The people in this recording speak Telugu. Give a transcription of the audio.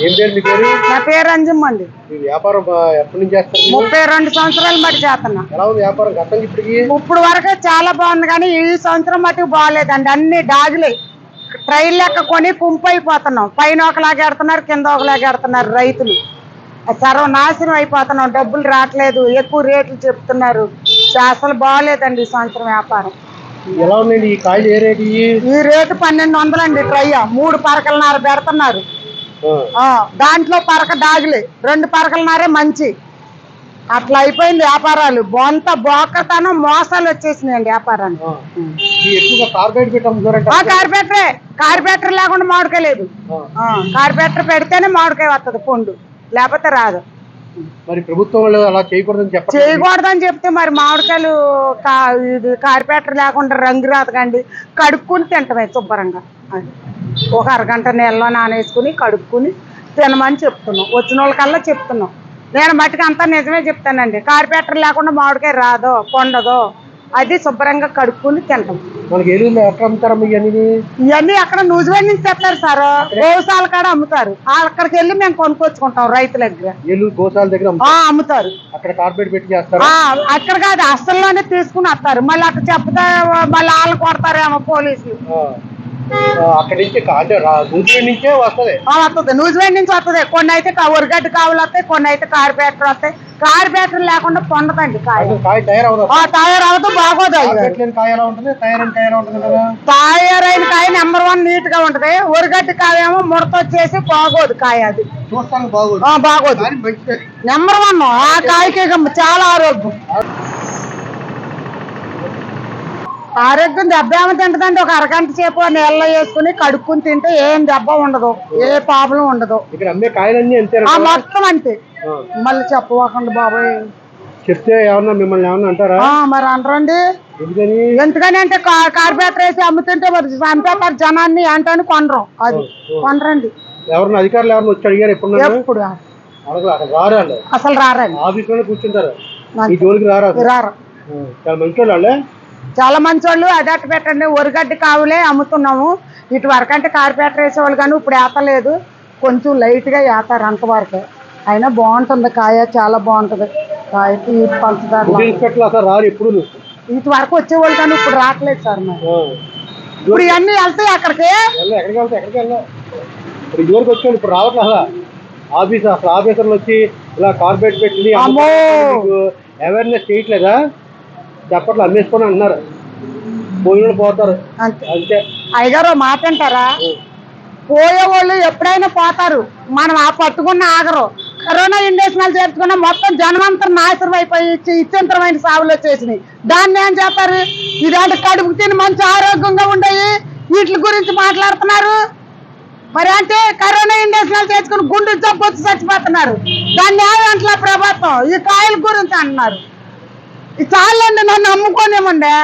నా పేరు అంజమ్మ అండి. వ్యాపారం బా- ఎప్పటి నుంచి చేస్తారు? ముప్పై రెండు సంవత్సరాలు బట్టి చేస్తున్నా. ఎలా ఉంది వ్యాపారం? గతంకి ఇప్పటికి? ఇప్పుడు వరకు చాలా బాగుంది కానీ ఈ సంవత్సరం మటుకు బాగాలేదండి. అన్ని డాగులే. ట్రైన్ లెక్క కొని కుంపు అయిపోతున్నాం పైన ఒకలాగా ఎడుతున్నారు కింద ఒకలాగా ఎడుతున్నారు రైతులు. సర్వనాశనం అయిపోతున్నాం. డబ్బులు రావట్లేదు. ఎక్కువ రేట్లు చెప్తున్నారు. అసలు బాగాలేదండి ఈ సంవత్సరం వ్యాపారం. ఎలా ఉందండి ఈ కాయలు ఏ రేటు? ఈ రేటు పన్నెండు వందలండి ట్రై మూడు పరకలన్నర పెడుతున్నారు. దాంట్లో పరక డాగులే రెండు పరకలన్నరే మంచి. అట్లా అయిపోయింది వ్యాపారాలు. బొంత బోకతనం మోసాలు వచ్చేసినాయండి వ్యాపారాన్ని కార్పెటరే కార్పెటర్ లేకుండా మామిడికాయ లేదు. కార్పెటర్ పెడితేనే మామిడికాయ వస్తుంది పండు. లేకపోతే రాదు. మరి ప్రభుత్వం వాళ్ళు అలా చేయకూడదని చెప్పండి చేయకూడదని చెప్తే మరి మామిడికాయలు కా ఇది కార్పెటర్ లేకుండా రంగు రాతకండి కడుక్కుని తింటమే శుభ్రంగా. అది. ఒక అరగంట నీళ్ళలో నానేసుకుని కడుక్కుని తినమని చెప్తున్నాం. వచ్చిన వాళ్ళకల్లా చెప్తున్నాం. నేను మట్టుకు అంతా నిజమే చెప్తానండి. కార్పేటర్ లేకుండా మామిడికాయ రాదో పొండదో అది శుభ్రంగా కడుక్కుని తింటాం. మనకి ఏలూరులో ఎక్కడ అమ్ముతారమ్మా ఇవన్నీ ఇవన్నీ అక్కడ న్యూజిలాండ్ నుంచి తెస్తారు సార్. గోశాల కాడ అమ్ముతారు. అక్కడికి వెళ్ళి మేము కొనుక్కొచ్చుకుంటాం రైతుల దగ్గర. గోశాల దగ్గర అమ్ముతారు? అక్కడ పెట్టి చేస్తారు? అక్కడ కాదు అస్సల్లోనే తీసుకుని వస్తారు. మళ్ళీ అక్కడ చెప్తే మళ్ళీ వాళ్ళు కొడతారేమో పోలీసులు. అక్కడి నుంచి అంటే వస్తది? న్యూజిలాండ్ నుంచి వస్తుంది. కొన్ని అయితే ఒరిగడ్డ కావులు వస్తాయి కొన్ని అయితే కార్పేటర్ వస్తాయి. కార్పేటర్ లేకుండా పొందదండి కాయ. తయారవుతూ బాగోదు తయారైన కాయ నెంబర్ వన్ నీట్గా ఉంటది. ఒరిగడ్డ కాయ ఏమో ముడత వచ్చేసి బాగోదు కాయ అది. బాగోదు. నెంబర్ వన్ ఆ కాయకి చాలా ఆరోగ్యం. ఆరోగ్యం దెబ్బ ఏమో తింటదండి ఒక అరగంట సేపు నీళ్ళలో వేసుకుని కడుక్కుని తింటే ఏం దెబ్బ ఉండదు ఏ ప్రాబ్లం ఉండదు. ఇక్కడ అమ్మే కాయలన్నీ అంతే ఆ మొత్తం అంతే. మళ్ళీ చెప్పవకండి బాబాయ్. చెప్తే ఏమన్నా మిమ్మల్ని ఏమన్నా అంటారా? ఆ, మరి అనరండి. ఎందుకని? ఎందుకని అంటే కా- కార్పొరేటర్ వేసి అమ్ముతుంటే మరి చంపేస్తారు జనాన్ని అంటే కొనరు. అది కొనరండి. ఎవరన్నా అధికారులు ఎవరన్నా వచ్చి అడిగారు ఎప్పుడు ఎప్పుడు? అడగలు అక్కడ రారు వాళ్ళు అసలు రారండి. ఆఫీస్లోనే కూర్చుంటారు ఈ జోలికి రారు? అసలు. రారు. ఆ, చాలా మంచి వాళ్ళే? చాలా మంచి వాళ్ళు అదట్టు పెట్టండి ఒరిగడ్డి కావులే అమ్ముతున్నాము. ఇటు వరకు అంటే కార్పొరేటర్ వేసేవాళ్ళు కానీ ఇప్పుడు ఏతలేదు. కొంచెం లైట్గా వేస్తారు అంతవరకే అయినా బాగుంటుంది కాయ చాలా బాగుంటుంది. కాయ పంచదార ఇటు వరకు వచ్చేవాళ్ళు కానీ ఇప్పుడు రావట్లేదు సార్ మరి. ఇప్పుడు ఇవన్నీ వెళ్తాయి అక్కడికి? ఎక్కడికి వెళ్తా ఎక్కడికి వెళ్ళా? ఇప్పుడు ఇదివరకు వచ్చాడు ఇప్పుడు రావట్లే అసలు ఆఫీస్ అసలు ఆఫీసర్లు వచ్చి ఇలా కార్పొరేట్ పెట్టి అమ్మో! అవేర్నెస్ చేయట్లేదా? చెప్పట్లు అమ్మేసుకొని అంటున్నారు. పోయిన పోతారు. అంతే. అయ్యగారు మాట అంటారా? పోయేవాళ్ళు ఎప్పుడైనా పోతారు. మనం ఆ పట్టుకున్న ఆగరు. కరోనా ఇండేషనల్ చేర్చుకున్న మొత్తం జనమంతా నాశనం అయిపోయి ఇచ్చి- ఇచ్చింతరమైన సాగులు వచ్చేసినాయి. దాన్ని ఏం చేస్తారు? ఇలాంటి కడుపు తిని మంచి ఆరోగ్యంగా ఉండయి. వీటి గురించి మాట్లాడుతున్నారు. మరి అంటే కరోనా ఇండస్ట్రియల్ చేసుకుని గుండు జబ్బు వచ్చి చచ్చిపోతున్నారు. దాన్ని ఏమంటలే ప్రభుత్వం ఈ కాయల గురించి అంటున్నారు. చాలండి నన్ను అమ్ముకోనేమండే